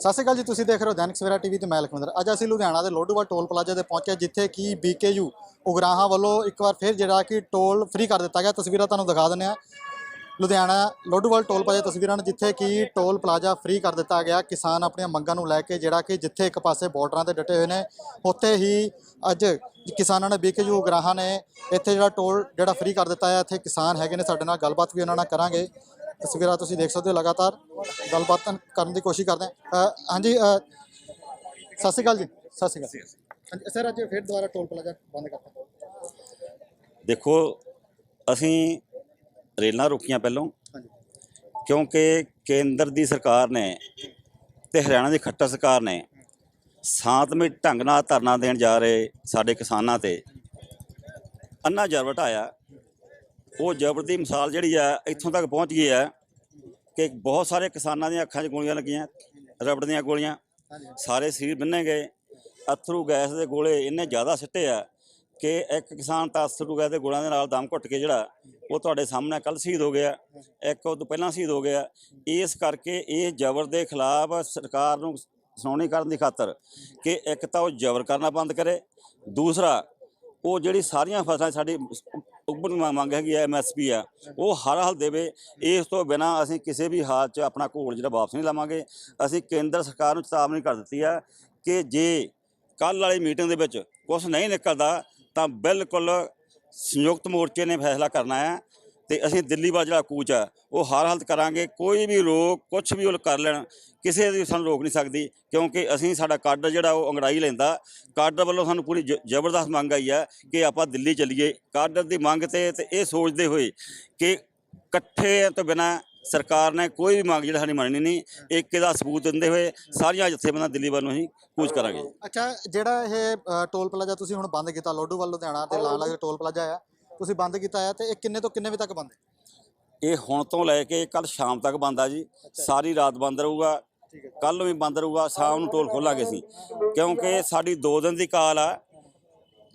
ਸਤਿ ਸ਼੍ਰੀ ਅਕਾਲ ਜੀ, ਤੁਸੀਂ ਦੇਖ ਰਹੇ ਹੋ ਦੈਨਿਕ ਸਵੇਰਾ ਟੀਵੀ ਤੇ ਮੈਂ ਲਖਵਿੰਦਰ। ਅੱਜ ਅਸੀਂ ਲੁਧਿਆਣਾ ਦੇ ਲੋਡੂਵਾਲ ਟੋਲ ਪਲਾਜ਼ਾ ਤੇ ਪਹੁੰਚੇ, ਜਿੱਥੇ ਕਿ ਬੀਕੇਯੂ ਉਗਰਾਹਾਂ ਵੱਲੋਂ ਇੱਕ ਵਾਰ ਫਿਰ ਜਿਹੜਾ ਕਿ ਟੋਲ ਫ੍ਰੀ ਕਰ ਦਿੱਤਾ ਗਿਆ। ਤਸਵੀਰਾਂ ਤੁਹਾਨੂੰ ਦਿਖਾ ਦਿੰਦੇ ਆ ਲੁਧਿਆਣਾ ਲੋਡੂਵਾਲ ਟੋਲ ਪਲਾਜ਼ਾ ਤਸਵੀਰਾਂ ਨੇ ਜਿੱਥੇ ਕਿ ਟੋਲ ਪਲਾਜ਼ਾ ਫ੍ਰੀ ਕਰ ਦਿੱਤਾ ਗਿਆ। ਕਿਸਾਨ ਆਪਣੀਆਂ ਮੰਗਾਂ ਨੂੰ ਲੈ ਕੇ ਜਿਹੜਾ ਕਿ ਜਿੱਥੇ ਇੱਕ ਪਾਸੇ ਬਾਰਡਰਾਂ ਤੇ ਡਟੇ ਹੋਏ ਨੇ, ਉੱਥੇ ਹੀ ਅੱਜ ਕਿਸਾਨਾਂ ਨੇ ਬੀਕੇਯੂ ਉਗਰਾਹਾਂ ਨੇ ਇੱਥੇ ਜਿਹੜਾ ਟੋਲ ਜਿਹੜਾ ਫ੍ਰੀ ਕਰ ਦਿੱਤਾ ਹੈ। ਇੱਥੇ ਕਿਸਾਨ ਹੈਗੇ ਨੇ, ਸਾਡੇ ਨਾਲ ਗੱਲਬਾਤ ਵੀ ਉਹਨਾਂ ਨਾਲ ਕਰਾਂਗੇ। ਤਸਵੀਰਾਂ ਤੁਸੀਂ ਦੇਖ ਸਕਦੇ ਹੋ ਲਗਾਤਾਰ ਗੱਲਬਾਤ ਕਰਨ ਦੀ ਕੋਸ਼ਿਸ਼ ਕਰਦੇ ਹਾਂ। ਅ, ਹਾਂਜੀ ਅ, ਸਤਿ ਸ਼੍ਰੀ ਅਕਾਲ ਜੀ। ਸਤਿ ਸ਼੍ਰੀ ਅਕਾਲ। ਹਾਂਜੀ ਸਰ ਅੱਜ ਫਿਰ ਦੁਬਾਰਾ ਟੋਲ ਪਲਾਜ਼ਾ ਬੰਦ ਕਰਤਾ। ਦੇਖੋ ਅਸੀਂ ਰੇਲਾਂ ਰੋਕੀਆਂ ਪਹਿਲੋਂ। ਹਾਂਜੀ। ਕਿਉਂਕਿ ਕੇਂਦਰ ਦੀ ਸਰਕਾਰ ਨੇ ਤੇ ਹਰਿਆਣਾ ਦੀ ਖੱਟਰ ਸਰਕਾਰ ਨੇ ਸ਼ਾਂਤਮਈ ਢੰਗ ਨਾਲ ਧਰਨਾ ਦੇਣ ਜਾ ਰਹੇ ਸਾਡੇ ਕਿਸਾਨਾਂ ਤੇ। ਅੰਨਾ ਜਰ ਵਟਾਇਆ ਉਹ ਜ਼ਬਰ ਦੀ ਮਿਸਾਲ ਜਿਹੜੀ ਆ, ਇੱਥੋਂ ਤੱਕ ਪਹੁੰਚ ਗਈ ਹੈ ਕਿ ਬਹੁਤ ਸਾਰੇ ਕਿਸਾਨਾਂ ਦੀਆਂ ਅੱਖਾਂ 'ਚ ਗੋਲੀਆਂ ਲੱਗੀਆਂ, ਰਬੜ ਦੀਆਂ ਗੋਲੀਆਂ, ਸਾਰੇ ਸਰੀਰ ਬੰਨੇ ਗਏ। ਅਥਰੂ ਗੈਸ ਦੇ ਗੋਲੇ ਇੰਨੇ ਜ਼ਿਆਦਾ ਸਿੱਟੇ ਆ ਕਿ ਇੱਕ ਕਿਸਾਨ ਤਾਂ ਅਥਰੂ ਗੈਸ ਦੇ ਗੋਲਿਆਂ ਦੇ ਨਾਲ ਦਮ ਘੁੱਟ ਕੇ ਜਿਹੜਾ ਉਹ ਤੁਹਾਡੇ ਸਾਹਮਣੇ ਕੱਲ ਸ਼ਹੀਦ ਹੋ ਗਿਆ, ਇੱਕ ਉਹ ਤੋਂ ਪਹਿਲਾਂ ਸ਼ਹੀਦ ਹੋ ਗਿਆ। ਇਸ ਕਰਕੇ ਇਹ ਜ਼ਬਰ ਦੇ ਖਿਲਾਫ ਸਰਕਾਰ ਨੂੰ ਸੁਣਾਉਣੀ ਕਰਨ ਦੀ ਖਾਤਰ ਕਿ ਇੱਕ ਤਾਂ ਉਹ ਜ਼ਬਰ ਕਰਨਾ ਬੰਦ ਕਰੇ, ਦੂਸਰਾ ਉਹ ਜਿਹੜੀ ਸਾਰੀਆਂ ਫਸਲਾਂ ਸਾਡੀ ਉੱਪਰ ਮੰਗ ਹੈਗੀ ਐ ਐਮਐਸਪੀ ਆ, ਉਹ ਹਰ ਹਾਲ ਦੇਵੇ। ਇਸ ਤੋਂ ਬਿਨਾ ਅਸੀਂ ਕਿਸੇ ਵੀ ਹਾਲਤ 'ਚ ਆਪਣਾ ਘੋਲ ਜਿਹੜਾ ਵਾਪਸ ਨਹੀਂ ਲਵਾਂਗੇ। ਅਸੀਂ ਕੇਂਦਰ ਸਰਕਾਰ ਨੂੰ ਚੇਤਾਵਨੀ ਕਰ ਦਿੱਤੀ ਆ ਕਿ ਜੇ ਕੱਲ ਵਾਲੀ ਮੀਟਿੰਗ ਦੇ ਵਿੱਚ ਕੁਝ ਨਹੀਂ ਨਿਕਲਦਾ, ਤਾਂ ਬਿਲਕੁਲ ਸੰਯੁਕਤ ਮੋਰਚੇ ਨੇ ਫੈਸਲਾ ਕਰਨਾ ਹੈ। ਤੇ ਅਸੀਂ ਦਿੱਲੀ ਵੱਲ ਜਿਹੜਾ ਕੂਚ ਆ ਉਹ ਹਰ ਹਾਲਤ ਕਰਾਂਗੇ ਕੋਈ ਵੀ ਰੋਕ ਕੁਝ ਵੀ ਉਹ ਕਰ ਲੈਣ ਕਿਸੇ ਦੀ ਸਾਨੂੰ ਰੋਕ ਨਹੀਂ ਸਕਦੀ ਕਿਉਂਕਿ ਅਸੀਂ ਸਾਡਾ ਕਾਡਰ ਜਿਹੜਾ ਉਹ ਅੰਗੜਾਈ ਲੈਂਦਾ ਕਾਡਰ ਵੱਲੋਂ ਸਾਨੂੰ ਪੂਰੀ ਜ- ਜ਼ਬਰਦਸਤ ਮੰਗ ਆਈ ਹੈ ਕਿ ਆਪਾਂ ਦਿੱਲੀ ਚੱਲੀਏ ਕਾਡਰ ਦੀ ਮੰਗ ਤੇ ਤੇ ਇਹ ਸੋਚਦੇ ਹੋਏ ਕਿ ਇਕੱਠੇ ਤੋਂ ਬਿਨਾ ਸਰਕਾਰ ਨੇ ਕੋਈ ਵੀ ਮੰਗ ਜਿਹੜਾ ਸਾਡੀ ਮੰਨਣੀ ਨਹੀਂ ਇੱਕ ਇਹਦਾ ਸਬੂਤ ਦਿੰਦੇ ਹੋਏ ਸਾਰੀਆਂ ਜਥੇਬੰਦੀਆਂ ਦਿੱਲੀ ਵੱਲ ਨੂੰ ਅਸੀਂ ਕੂਚ ਕਰਾਂਗੇ। ਅੱਛਾ ਜਿਹੜਾ ਇਹ ਟੋਲ ਪਲਾਜ਼ਾ ਤੁਸੀਂ ਹੁਣ ਬੰਦ ਕੀਤਾ ਲੋਡੂਵਾਲ ਲੁਧਿਆਣਾ ਤੇ ਲਾਲ ਲਾਗੇ ਟੋਲ ਪਲਾਜ਼ਾ ਆ ਤੁਸੀਂ ਬੰਦ ਕੀਤਾ ਹੈ ਤੇ ਇਹ ਕਿੰਨੇ ਤੋਂ ਕਿੰਨੇ ਵਜੇ ਤੱਕ ਬੰਦ ਹੈ? ਇਹ ਹੁਣ ਤੋਂ ਲੈ ਕੇ ਕੱਲ ਸ਼ਾਮ ਤੱਕ ਬੰਦ ਆ ਜੀ। ਸਾਰੀ ਰਾਤ ਬੰਦ ਰਹੂਗਾ। ਕੱਲ ਨੂੰ ਵੀ ਬੰਦ ਰਹੂਗਾ। ਸ਼ਾਮ ਨੂੰ ਟੋਲ ਖੋਲਾਂਗੇ ਅਸੀਂ। ਕਿਉਂਕਿ ਸਾਡੀ 2 ਦਿਨ ਦੀ ਕਾਲ ਆ।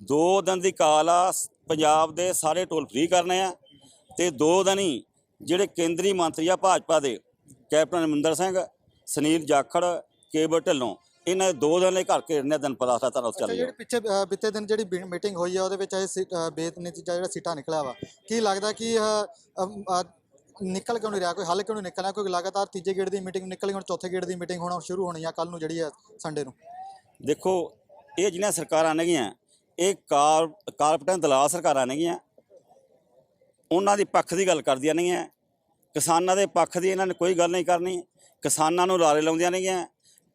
2 ਦਿਨ ਦੀ ਕਾਲ ਆ। ਪੰਜਾਬ ਦੇ ਸਾਰੇ ਟੋਲ ਫ੍ਰੀ ਕਰਨੇ ਆ। ਤੇ 2 ਦਿਨ ਹੀ ਜਿਹੜੇ ਕੇਂਦਰੀ ਮੰਤਰੀ ਆ ਭਾਜਪਾ ਦੇ ਕੈਪਟਨ ਅਮਰਿੰਦਰ ਸਿੰਘ ਸੁਨੀਲ ਜਾਖੜ ਕੇਬਲ ਢਿੱਲੋਂ। ਇਹਨਾਂ ਦੇ 2 ਦਿਨ ਲਈ ਘਰ ਘੇਰਨੇ ਦਿਨ ਪਰਾਸਾ ਤਰ੍ਹਾਂ ਚੱਲ ਜਿਹੜੀ ਪਿੱਛੇ ਅ, ਬੀਤੇ ਦਿਨ ਜਿਹੜੀ ਮੀਟਿੰਗ ਹੋਈ ਆ ਉਹਦੇ ਵਿੱਚ ਇਹ ਸੀ- ਅ, ਜਿਹੜਾ ਸੀਟਾਂ ਨਿਕਲਿਆ ਵਾ ਕੀ ਲੱਗਦਾ ਕਿ ਇਹ, ਅਮ, ਅ, ਨਿਕਲ ਕਿਉਂ ਨਹੀਂ ਰਿਹਾ? ਕੋਈ ਹੱਲ ਕਿਉਂ ਨਹੀਂ ਨਿਕਲਿਆ? ਕੋਈ ਲਗਾਤਾਰ ਤੀਜੇ ਗੇੜ ਦੀ ਮੀਟਿੰਗ ਨਿਕਲ ਗਈ ਹੁਣ ਚੌਥੇ ਗੇੜ ਦੀ ਮੀਟਿੰਗ ਹੋਣਾ ਸ਼ੁਰੂ ਹੋਣੀ ਆ ਕੱਲ ਨੂੰ ਜਿਹੜੀ ਆ ਸੰਡੇ ਨੂੰ? ਦੇਖੋ ਇਹ ਜਿਹੜੀਆਂ ਸਰਕਾਰਾਂ ਨੇਗੀਆਂ ਇਹ ਕਾਰ ਕਾਰਪੋਰੇਟ ਦਲਾਲ ਸਰਕਾਰਾਂ ਨੇਗੀਆਂ ਉਹਨਾਂ ਦੀ ਪੱਖ ਦੀ ਗੱਲ ਕਰਦੀਆਂ ਨੇਗੀਆਂ। ਕਿਸਾਨਾਂ ਦੇ ਪੱਖ ਦੀ ਇਹਨਾਂ ਨੇ ਕੋਈ ਗੱਲ ਨਹੀਂ ਕਰਨੀ। ਕਿਸਾਨਾਂ ਨੂੰ ਲਾਰੇ ਲਾਉਂਦੀਆਂ ਨੇਗੀਆਂ।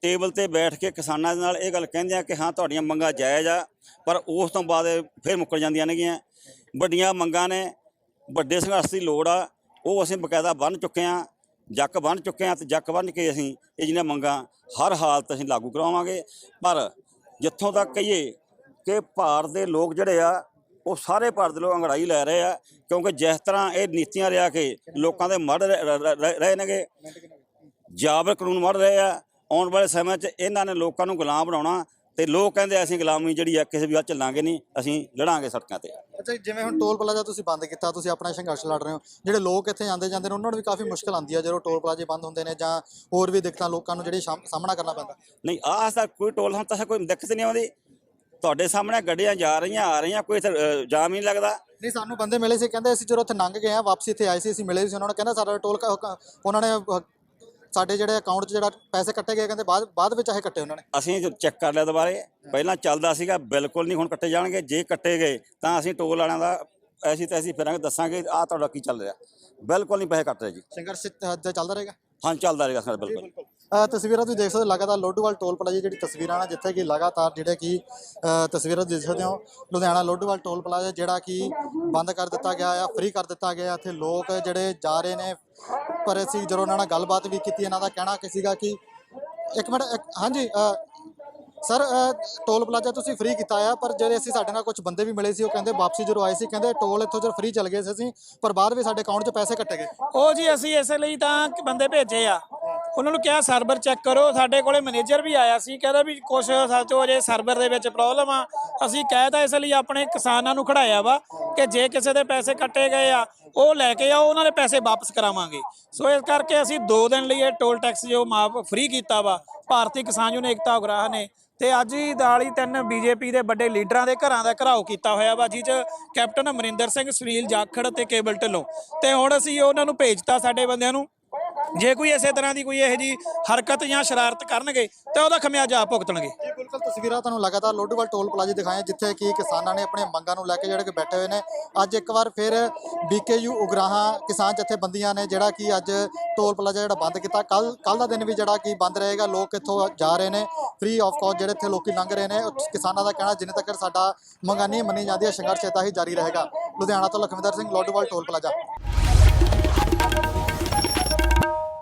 ਟੇਬਲ ਤੇ ਬੈਠ ਕੇ ਕਿਸਾਨਾਂ ਦੇ ਨਾਲ ਇਹ ਗੱਲ ਕਹਿੰਦੇ ਕਹਿੰਦੀਆਂ ਕਿ ਹਾਂ, ਤੁਹਾਡੀਆਂ ਮੰਗਾਂ ਜਾਇਜ਼ ਆ, ਪਰ ਉਸ ਤੋਂ ਬਾਅਦ ਇਹ ਫਿਰ ਮੁੱਕਰ ਜਾਂਦੀਆਂ ਨੇਗੀਆਂ ਵੱਡੀਆਂ ਮੰਗਾਂ ਨੇ, ਵੱਡੇ ਸੰਘਰਸ਼ ਦੀ ਲੋੜ ਆ, ਉਹ ਅਸੀਂ ਬਕਾਇਦਾ ਬੰਨ ਚੁੱਕੇ ਆ, ਜੱਕ ਬੰਨ ਚੁੱਕੇ ਆ ਤੇ ਜੱਕ ਬੰਨ ਕੇ ਅਸੀਂ ਇਹ ਜਿਹੜੀਆਂ ਮੰਗਾਂ ਹਰ ਹਾਲਤ ਅਸੀਂ ਲਾਗੂ ਕਰਾਵਾਂਗੇ। ਪਰ ਜਿੱਥੋਂ ਤੱਕ ਕਹੀਏ ਕਿ ਭਾਰਤ ਦੇ ਲੋਕ ਜਿਹੜੇ ਆ, ਉਹ ਸਾਰੇ ਭਾਰਤ ਦੇ ਲੋਕ ਅੰਗੜਾਈ ਲੈ ਰਹੇ ਆ, ਕਿਉਂਕਿ ਜਿਸ ਤਰ੍ਹਾਂ ਇਹ ਨੀਤੀਆਂ ਲਿਆ ਕੇ ਲੋਕਾਂ ਦੇ ਮੜ ਰਹੇ- ਰਹੇ ਨੇਗੇ, ਜਾਬਰ ਕਾਨੂੰਨ ਮੜ ਰਹੇ ਆ ਆਉਣ ਵਾਲੇ ਸਮੇਂ 'ਚ ਇਹਨਾਂ ਨੇ ਲੋਕਾਂ ਨੂੰ ਗੁਲਾਮ ਬਣਾਉਣਾ ਤੇ ਲੋਕ ਕਹਿੰਦੇ ਅਸੀਂ ਗੁਲਾਮੀ ਜਿਹੜੀ ਆ ਕਿਸੇ ਵੀ ਵੱਲ ਚੱਲਾਂਗੇ ਨਹੀਂ ਅਸੀਂ ਲੜਾਂਗੇ ਸੜਕਾਂ ਤੇ। ਅੱਛਾ ਜਿਵੇਂ ਹੁਣ ਟੋਲ ਪਲਾਜ਼ਾ ਤੁਸੀਂ ਬੰਦ ਕੀਤਾ ਤੁਸੀਂ ਆਪਣਾ ਸੰਘਰਸ਼ ਲੜ ਰਹੇ ਹੋ ਜਿਹੜੇ ਲੋਕ ਇੱਥੇ ਆਉਂਦੇ ਜਾਂਦੇ ਨੇ ਉਹਨਾਂ ਨੂੰ ਵੀ ਕਾਫੀ ਮੁਸ਼ਕਲ ਆਉਂਦੀ ਆ ਜਦੋਂ ਟੋਲ ਪਲਾਜ਼ੇ ਬੰਦ ਹੁੰਦੇ ਨੇ ਜਾਂ ਹੋਰ ਵੀ ਦਿੱਕਤਾਂ ਲੋਕਾਂ ਨੂੰ ਜਿਹੜੀ ਸਾਹਮ- ਸਾਹਮਣਾ ਕਰਨਾ ਪੈਂਦਾ। ਨਹੀਂ ਆਹ ਤਾਂ ਕੋਈ ਟੋਲ ਹੁਣ ਤਾਂ ਕੋਈ ਦਿੱਕਤ ਨਹੀਂ ਆਉਂਦੀ। ਤੁਹਾਡੇ ਸਾਹਮਣੇ ਗੱਡੀਆਂ ਜਾ ਰਹੀਆਂ ਆ ਰਹੀਆਂ ਕੋਈ ਜਾਮ ਹੀ ਨਹੀਂ ਲੱਗਦਾ। ਨਹੀਂ ਸਾਨੂੰ ਬੰਦੇ ਮਿਲੇ ਸੀ ਕਹਿੰਦੇ ਅਸੀਂ ਜਦੋਂ ਉੱਥੇ ਲੰਘ ਗਏ ਆ ਵਾਪਸੀ ਇੱਥੇ ਆਏ ਸੀ ਅਸੀਂ ਮਿਲੇ ਸੀ ਉਹਨਾਂ ਨੇ ਕਹਿੰਦਾ ਸਾਡਾ ਟੋਲ ਉਹਨਾਂ ਨੇ ਸਾਡੇ ਜਿਹੜੇ ਅਕਾਊਂਟ 'ਚ ਜਿਹੜਾ ਪੈਸੇ ਕੱਟੇ ਗਏ ਕਹਿੰਦੇ ਬਾਅਦ ਬਾਅਦ ਵਿੱਚ ਇਹ ਕੱਟੇ ਉਹਨਾਂ ਨੇ। ਅਸੀਂ ਚੈੱਕ ਕਰ ਲਿਆ ਦੁਬਾਰੇ ਪਹਿਲਾਂ ਚੱਲਦਾ ਸੀਗਾ ਬਿਲਕੁਲ ਨਹੀਂ ਹੁਣ ਕੱਟੇ ਜਾਣਗੇ ਜੇ ਕੱਟੇ ਗਏ ਤਾਂ ਅਸੀਂ ਟੋਲ ਵਾਲਿਆਂ ਦਾ ਐਸੀ ਤੈਸੀ ਫਿਰਾਂਗੇ ਦੱਸਾਂਗੇ ਆਹ ਤੁਹਾਡਾ ਕੀ ਚੱਲ ਰਿਹਾ। ਬਿਲਕੁਲ ਨਹੀਂ ਪੈਸੇ ਕੱਟ ਰਹੇ ਜੀ ਸੰਘਰਸ਼ ਚੱਲਦਾ ਰਹੇਗਾ? ਹਾਂ ਚੱਲਦਾ ਰਹੇਗਾ ਸਾਡਾ ਬਿਲਕੁਲ। ਤਸਵੀਰਾਂ ਤੁਸੀਂ ਦੇਖ ਸਕਦੇ ਹੋ ਲਗਾਤਾਰ ਲੋਡੂਵਾਲ ਟੋਲ ਪਲਾਜ਼ਾ ਜਿਹੜੀ ਤਸਵੀਰਾਂ ਨੇ ਜਿੱਥੇ ਕਿ ਲਗਾਤਾਰ ਜਿਹੜੇ ਕਿ ਅ, ਤਸਵੀਰਾਂ ਦੇਖ ਸਕਦੇ ਹੋ ਲੁਧਿਆਣਾ ਲੋਡੂਵਾਲ ਟੋਲ ਪਲਾਜ਼ਾ ਜਿਹੜਾ ਕਿ ਬੰਦ ਕਰ ਦਿੱਤਾ ਗਿਆ ਆ ਫ੍ਰੀ ਕਰ ਦਿੱਤਾ ਗਿਆ ਇੱਥੇ ਲੋਕ ਜਿਹੜੇ ਜਾ ਰਹੇ ਨੇ ਪਰ ਅਸੀਂ ਜਦੋਂ ਉਹਨਾਂ ਨਾਲ ਗੱਲਬਾਤ ਵੀ ਕੀਤੀ ਇਹਨਾਂ ਦਾ ਕਹਿਣਾ ਕਿ ਸੀਗਾ ਕਿ ਇੱਕ ਮਿੰਟ ਇੱਕ- ਹਾਂਜੀ ਸਰ ਟੋਲ ਪਲਾਜ਼ਾ ਤੁਸੀਂ ਫ੍ਰੀ ਕੀਤਾ ਆ ਪਰ ਜਿਹੜੇ ਅਸੀਂ ਸਾਡੇ ਨਾਲ ਕੁਝ ਬੰਦੇ ਵੀ ਮਿਲੇ ਸੀ ਉਹ ਕਹਿੰਦੇ ਵਾਪਸੀ ਜਦੋਂ ਆਏ ਸੀ ਕਹਿੰਦੇ ਟੋਲ ਇੱਥੋਂ ਜਦੋਂ ਫ੍ਰੀ ਚੱਲ ਗਏ ਸੀ ਅਸੀਂ ਪਰ ਬਾਅਦ ਵਿੱਚ ਸਾਡੇ ਅਕਾਊਂਟ 'ਚ ਪੈਸੇ ਕੱਟੇ ਗਏ। ਉਹ ਜੀ ਅਸੀਂ ਇਸੇ ਲਈ ਤਾਂ ਬੰਦੇ ਭੇਜੇ ਆ। ਉਹਨਾਂ ਨੂੰ ਕਿਹਾ ਸਰਵਰ ਚੈੱਕ ਕਰੋ, ਸਾਡੇ ਕੋਲੇ ਮੈਨੇਜਰ ਵੀ ਆਇਆ ਸੀ, ਕਹਿੰਦਾ ਵੀ ਕੁਝ ਸਾਚੋ ਅਜੇ ਸਰਵਰ ਦੇ ਵਿੱਚ ਪ੍ਰੋਬਲਮ ਆ। ਅਸੀਂ ਕਹਿਤਾ ਇਸ ਲਈ ਆਪਣੇ ਕਿਸਾਨਾਂ ਨੂੰ ਖੜਾਇਆ ਵਾ ਕਿ ਜੇ ਕਿਸੇ ਦੇ ਪੈਸੇ ਕੱਟੇ ਗਏ ਆ, ਉਹ ਲੈ ਕੇ ਆਓ, ਉਹਨਾਂ ਦੇ ਪੈਸੇ ਵਾਪਸ ਕਰਾਵਾਂਗੇ। ਸੋ ਇਸ ਕਰਕੇ ਅਸੀਂ 2 ਦਿਨ ਲਈ ਇਹ ਟੋਲ ਟੈਕਸ ਜੋ ਮਾਫ ਫ੍ਰੀ ਕੀਤਾ ਵਾ, ਭਾਰਤੀ ਕਿਸਾਨ ਯੂਨੀਅਨ ਏਕਤਾ ਉਗਰਾਹ ਨੇ, ਤੇ ਅੱਜ ਹੀ ਨਾਲ ਹੀ ਤਿੰਨ ਬੀਜੇਪੀ ਦੇ ਵੱਡੇ ਲੀਡਰਾਂ ਦੇ ਘਰਾਂ ਦਾ ਘਰਾਓ ਕੀਤਾ ਹੋਇਆ ਵਾ, ਜਿਹ 'ਚ ਕੈਪਟਨ ਅਮਰਿੰਦਰ ਸਿੰਘ, ਸੁਨੀਲ ਜਾਖੜ ਤੇ ਕੇਬਲ ਢਿੱਲੋਂ। ਤੇ ਹੁਣ ਅਸੀਂ ਉਹਨਾਂ ਨੂੰ ਭੇਜਤਾ ਸਾਡੇ ਬੰਦਿਆਂ ਨੂੰ ਜੇ ਕੋਈ ਇਸੇ ਤਰ੍ਹਾਂ ਦੀ ਕੋਈ ਇਹੋ ਜੀ ਹਰਕਤ ਜਾਂ ਸ਼ਰਾਰਤ ਕਰਨਗੇ, ਤਾਂ ਉਹਦਾ ਖਮਿਆਜਾ ਭੁਗਤਣਗੇ। ਜੀ, ਬਿਲਕੁਲ, ਤਸਵੀਰਾਂ ਤੁਹਾਨੂੰ ਲਗਾਤਾਰ ਲੋਡੂਵਾਲ ਟੋਲ ਪਲਾਜ਼ੇ ਦਿਖਾਏ, ਜਿੱਥੇ ਕਿ ਕਿਸਾਨਾਂ ਨੇ ਆਪਣੀਆਂ ਮੰਗਾਂ ਨੂੰ ਲੈ ਕੇ ਜਿਹੜੇ ਕਿ ਬੈਠੇ ਹੋਏ ਨੇ। ਅੱਜ ਇੱਕ ਵਾਰ ਫਿਰ ਬੀਕੇਯੂ ਉਗਰਾਹਾਂ ਕਿਸਾਨ ਜਥੇਬੰਦੀਆਂ ਨੇ ਜਿਹੜਾ ਕਿ ਅੱਜ ਟੋਲ ਪਲਾਜ਼ਾ ਜਿਹੜਾ ਬੰਦ ਕੀਤਾ। ਕੱਲ ਕੱਲ ਦਾ ਦਿਨ ਵੀ ਜਿਹੜਾ ਕਿ ਬੰਦ ਰਹੇਗਾ, ਲੋਕ ਇੱਥੋਂ ਜਾ ਰਹੇ ਨੇ ਫ੍ਰੀ ਆਫ ਕਾਸਟ ਜਿਹੜੇ ਇੱਥੇ ਲੋਕੀ ਲੰਘ ਰਹੇ ਨੇ ਕਿਸਾਨਾਂ ਦਾ ਕਹਿਣਾ ਜਿੰਨੇ ਤੱਕ ਸਾਡਾ ਮੰਗਾਂ ਨਹੀਂ ਮੰਨੀ ਜਾਂਦੀਆਂ, ਸੰਘਰਸ਼ ਏਦਾਂ ਹੀ ਜਾਰੀ ਰਹੇਗਾ। ਲੁਧਿਆਣਾ ਤੋਂ ਲਖਵਿੰਦਰ ਸਿੰਘ ਲੋਡੂਵਾਲ ਟੋਲ ਪਲਾਜ਼ਾ।